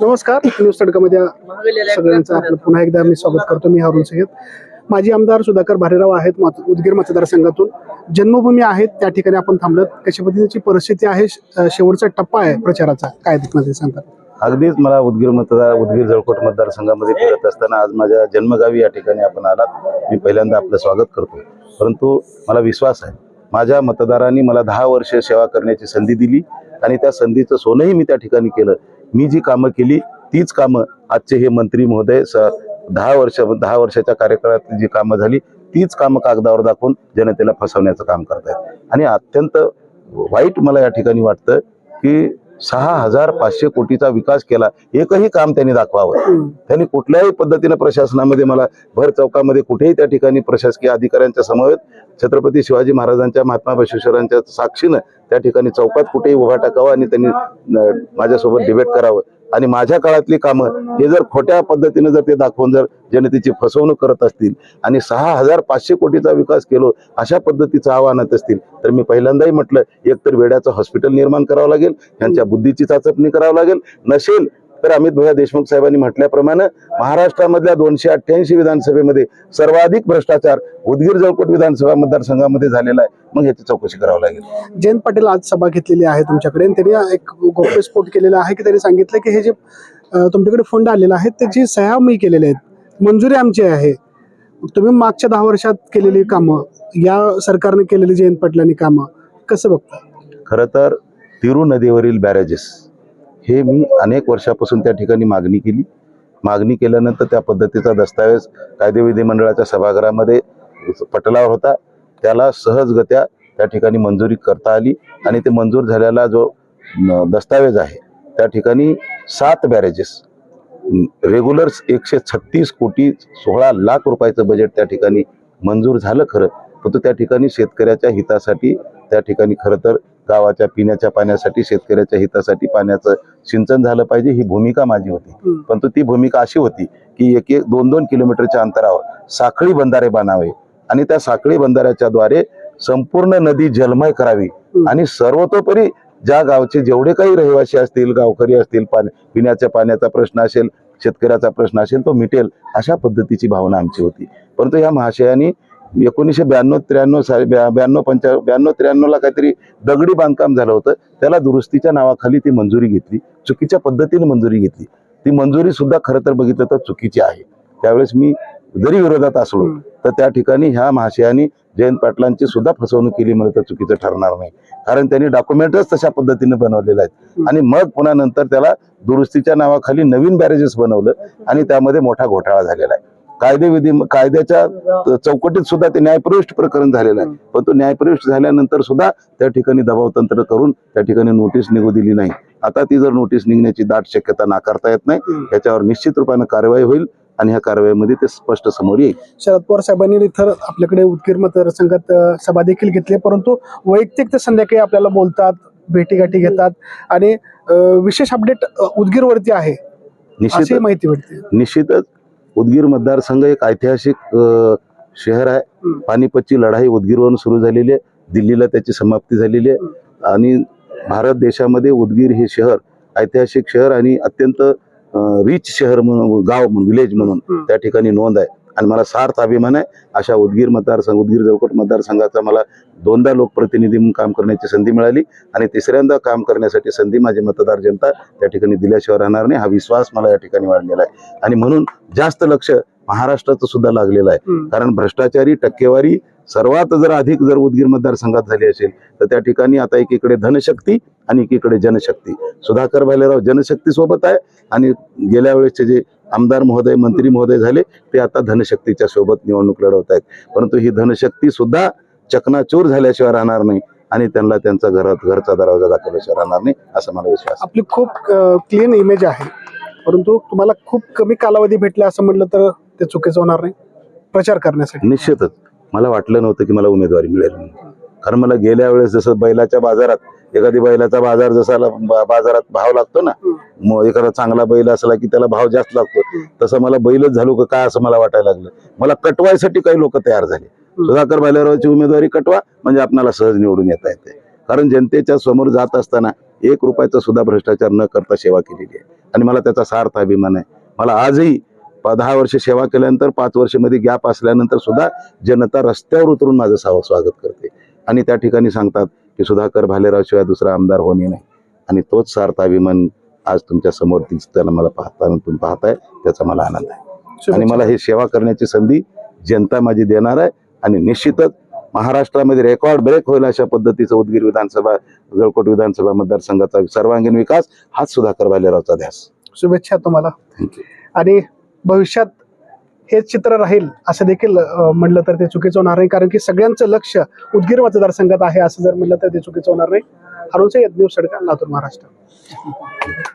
नमस्कार न्यूज तडकामध्ये सगळ्यांचं आपलं पुन्हा एकदा मी स्वागत करतो. मी हारून सय्यद. माजी आमदार सुधाकर भारेराव आहेत उदगीर मतदारसंघातून. जन्मभूमी आहेत त्या ठिकाणी आपण थांबलं कशा पद्धतीची परिस्थिती आहे? श- शेवटचा टप्पा आहे प्रचाराचा. काय मध्ये सांगतात अगदीच मला उदगीर मतदार उदगीर जळकोट मतदारसंघामध्ये फिरत असताना आज माझ्या जन्मगावी या ठिकाणी आपण आलात. मी पहिल्यांदा आपलं स्वागत करतो. परंतु मला विश्वास आहे. माझ्या मतदारांनी मला दहा वर्ष सेवा करण्याची संधी दिली. आणि त्या संधीचं सोनंही मी त्या ठिकाणी केलं. मी जी कामं केली तीच कामं आजचे हे मंत्री महोदय स दहा वर्ष दहा वर्षाच्या कार्यकाळात जी कामं झाली तीच कामं कागदावर दाखवून जनतेला फसवण्याचं काम करतायत. आणि अत्यंत वाईट मला या ठिकाणी वाटतं की सहा हजार पाचशे कोटीचा विकास केला एकही काम त्यांनी दाखवावं. त्यांनी कुठल्याही पद्धतीनं प्रशासनामध्ये मला भर चौकामध्ये कुठेही त्या ठिकाणी प्रशासकीय अधिकाऱ्यांच्या समवेत छत्रपती शिवाजी महाराजांच्या महात्मा बसवेश्वरांच्या साक्षीनं त्या ठिकाणी चौकात कुठेही उभा टाकावं आणि त्यांनी माझ्यासोबत डिबेट करावं. आणि माझ्या काळातली कामं हे जर खोट्या पद्धतीनं जर ते दाखवून जर जनतेची फसवणूक करत असतील आणि सहा हजार पाचशे कोटीचा विकास केलो अशा पद्धतीचं आव्हानात असतील तर मी पहिल्यांदाही म्हटलं एकतर वेड्याचं हॉस्पिटल निर्माण करावं लागेल त्यांच्या बुद्धीची चाचपणी करावं लागेल नसेल तर अमित भैया देशमुख साहेबांनी म्हटल्याप्रमाणे महाराष्ट्रामधल्या दोनशे अठ्ठ्याऐंशी विधानसभेमध्ये सर्वाधिक भ्रष्टाचार उदगीर जळकोट विधानसभा मतदारसंघामध्ये झालेला आहे. मग ह्याची चौकशी करावी लागेल. जयंत पाटील आज सभा घेतलेली आहे तुमच्याकडे. त्यांनी एक गौप्यस्फोट केलेला आहे की त्यांनी सांगितलं की हे जे तुमच्याकडे फंड आलेला आहे त्याची सह्या मी केलेल्या आहेत मंजुरी आमची आहे. तुम्ही मागच्या दहा वर्षात केलेली कामं या सरकारने केलेली जयंत पाटलांनी कामं कसं बघता? खरं तर तिरू नदीवरील बॅरेजेस हे मी अनेक वर्षापासून त्या ठिकाणी मागणी केली. मागणी केल्यानंतर त्या पद्धतीचा दस्तावेज कायदे विधिमंडळाच्या सभागृहामध्ये पटलावर होता. त्याला सहजगत्या त्या ठिकाणी मंजुरी करता आली आणि ते मंजूर झालेला जो दस्तावेज आहे त्या ठिकाणी सात बॅरेजेस रेग्युलर एकशे छत्तीस कोटी सोळा लाख रुपयाचं बजेट त्या ठिकाणी मंजूर झालं खरं. परंतु त्या ठिकाणी शेतकऱ्याच्या हितासाठी त्या ठिकाणी खरं तर गावाच्या पिण्याच्या पाण्यासाठी शेतकऱ्याच्या हितासाठी पाण्याचं सिंचन झालं पाहिजे ही भूमिका माझी होती. परंतु ती भूमिका अशी होती की एक एक दोन दोन किलोमीटरच्या अंतरावर साखळी बंधारे बांधावे आणि त्या साखळी बंधाऱ्याच्या द्वारे संपूर्ण नदी जलमय करावी. आणि सर्वतोपरी ज्या गावचे जेवढे काही रहिवासी असतील गावकरी असतील पाणी पिण्याच्या पाण्याचा प्रश्न असेल शेतकऱ्याचा प्रश्न असेल तो मिटेल अशा पद्धतीची भावना आमची होती परंतु या महाशयांनी एकोणीसशे ब्याण्णव त्र्याण्णव साली ब्या- ब्याण्णव पंचा ब्याण्णव त्र्याण्णवला काहीतरी दगडी बांधकाम झालं होतं. त्याला दुरुस्तीच्या नावाखाली ती मंजुरी घेतली. चुकीच्या पद्धतीने मंजुरी घेतली. ती मंजुरी सुद्धा खरं तर बघितलं तर चुकीची आहे. त्यावेळेस मी जरी विरोधात असलो. तर त्या ठिकाणी ह्या महाशयांनी जयंत पाटलांची सुद्धा फसवणूक केली म्हणलं तर चुकीचं ठरणार नाही. कारण त्यांनी डॉक्युमेंटच तशा पद्धतीने बनवलेले आहेत. आणि मग पुन्हा नंतर त्याला दुरुस्तीच्या नावाखाली नवीन बॅरेजेस बनवलं आणि त्यामध्ये मोठा घोटाळा झालेला आहे. कायदे विधी कायद्याच्या चौकटीत सुद्धा ते न्यायप्रविष्ट प्रकरण झालेलं आहे. हम्म. परंतु न्यायप्रविष्ट झाल्यानंतर सुद्धा त्या ठिकाणी दबाव तंत्र करून त्या ठिकाणी नोटीस निघू दिली नाही. आता ती जर नोटीस निघण्याची दाट शक्यता नाकारता येत नाही. याच्यावर निश्चित रूपाने कारवाई होईल आणि ह्या कारवाईमध्ये ते स्पष्ट समोर येईल. शरद पवार साहेबांनी इथं आपल्याकडे उदगीर मतदारसंघात सभा देखील घेतली परंतु वैयक्तिक ते संध्याकाळी आपल्याला बोलतात भेटीगाठी घेतात आणि विशेष अपडेट उदगीरवरती आहे निश्चित माहिती भेटते. निश्चितच. उदगीर मतदारसंघ एक ऐतिहासिक शहर आहे. पानिपतची लढाई उदगीरवरून सुरू झालेली आहे. दिल्लीला त्याची समाप्ती झालेली आहे. आणि भारत देशामध्ये उदगीर हे शहर ऐतिहासिक शहर आणि अत्यंत रिच शहर म्हणून गाव म्हणून विलेज म्हणून. त्या ठिकाणी नोंद आहे. आणि मला सार्थ अभिमान आहे. अशा उदगीर मतदारसंघ उदगीर जळकोट मतदारसंघाचा मला दोनदा लोकप्रतिनिधी म्हणून काम करण्याची संधी मिळाली. आणि तिसऱ्यांदा काम करण्यासाठी संधी माझी मतदार जनता त्या ठिकाणी दिल्याशिवाय राहणार नाही. हा विश्वास मला या ठिकाणी वाढलेला आहे. आणि म्हणून जास्त लक्ष महाराष्ट्राचं सुद्धा लागलेलं आहे. कारण भ्रष्टाचारी टक्केवारी सर्वात जर अधिक जर उदगीर मतदारसंघात झाली असेल तर त्या ठिकाणी आता एकीकडे धनशक्ती आणि एकीकडे जनशक्ती सुधाकर भालेराव जनशक्ती सोबत आहे आणि गेल्या वेळेसचे जे आमदार महोदय मंत्री महोदय झाले ते आता धनशक्तीच्या सोबत निवडणूक लढवत आहेत परंतु ही धनशक्ती सुद्धा चकनाचूर झाल्याशिवाय राहणार नाही आणि त्यांना त्यांचा घरात घरचा दरवाजा दाखवल्याशिवाय राहणार नाही असा मला विश्वास. आपली खूप क्लीन इमेज आहे परंतु तुम्हाला खूप कमी कालावधी भेटला असं म्हटलं तर ते चुकीचं होणार नाही. प्रचार करण्यासाठी. निश्चितच. मला वाटलं नव्हतं की मला उमेदवारी मिळेल कारण मला गेल्या वेळेस जसं बैलाच्या बाजारात एखादी बैलाचा बाजार जसा बाजारात भाव लागतो ना मग एखादा चांगला बैल असला की त्याला भाव जास्त लागतो. तसं मला बैलच झालो का काय असं मला वाटायला लागलं. मला कटवायसाठी काही लोक तयार झाले. सुधाकर भालेरावची उमेदवारी कटवा म्हणजे आपणाला सहज निवडून येता येते. कारण जनतेच्या समोर जात असताना एक रुपयाचा सुद्धा भ्रष्टाचार न करता सेवा केलेली आहे. आणि मला त्याचा सार्थ अभिमान आहे. मला आजही दहा वर्ष सेवा केल्यानंतर पाच वर्षामध्ये गॅप असल्यानंतर सुद्धा जनता रस्त्यावर उतरून माझं साव स्वागत करते. आणि त्या ठिकाणी सांगतात की सुधाकर भालेराव शिवाय दुसरा आमदार होणे नाही. आणि तोच सार्थ अभिमान आज तुमच्यासमोर दिसताना मला पाहताना तुम्ही पाहताय त्याचा मला आनंद आहे. आणि. मला हे सेवा करण्याची संधी जनता माझी देणार आहे. आणि निश्चितच महाराष्ट्रामध्ये रेकॉर्ड ब्रेक होईल अशा पद्धतीचं उदगीर विधानसभा जळकोट विधानसभा मतदारसंघाचा सर्वांगीण विकास हाच सुधाकर भालेरावचा ध्यास. शुभेच्छा तुम्हाला. आणि भविष्यात हेच चित्र राहील असं देखील म्हटलं म्हणलं तर ते चुकीचं होणार नाही. कारण की सगळ्यांचं लक्ष उदगीर मतदारसंघात आहे असं जर म्हणलं तर ते चुकीचं होणार नाही. अरुण यज्ञ न्यूज सडका लातूर महाराष्ट्र.